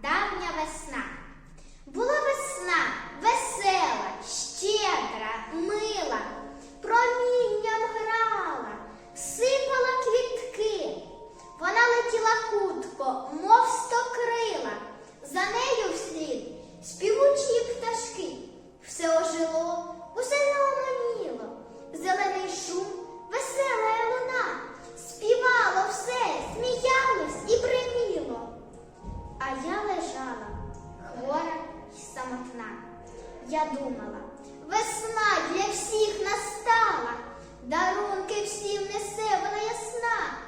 давня весна. Я думала, весна для всіх настала, дарунки всім несе вона ясна.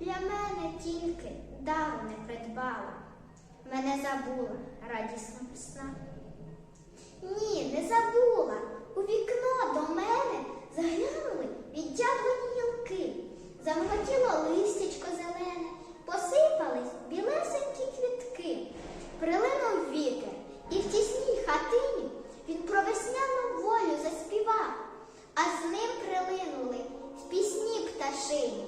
Для мене тільки дару не придбала, мене забула радісна весна. Пташині.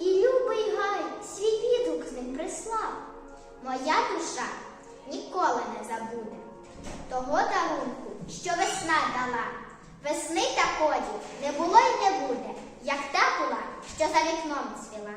І любий гай свій відгук з ним прислав. Моя душа ніколи не забуде того дарунку, що весна дала. Весни такої не було й не буде, як та була, що за вікном цвіла.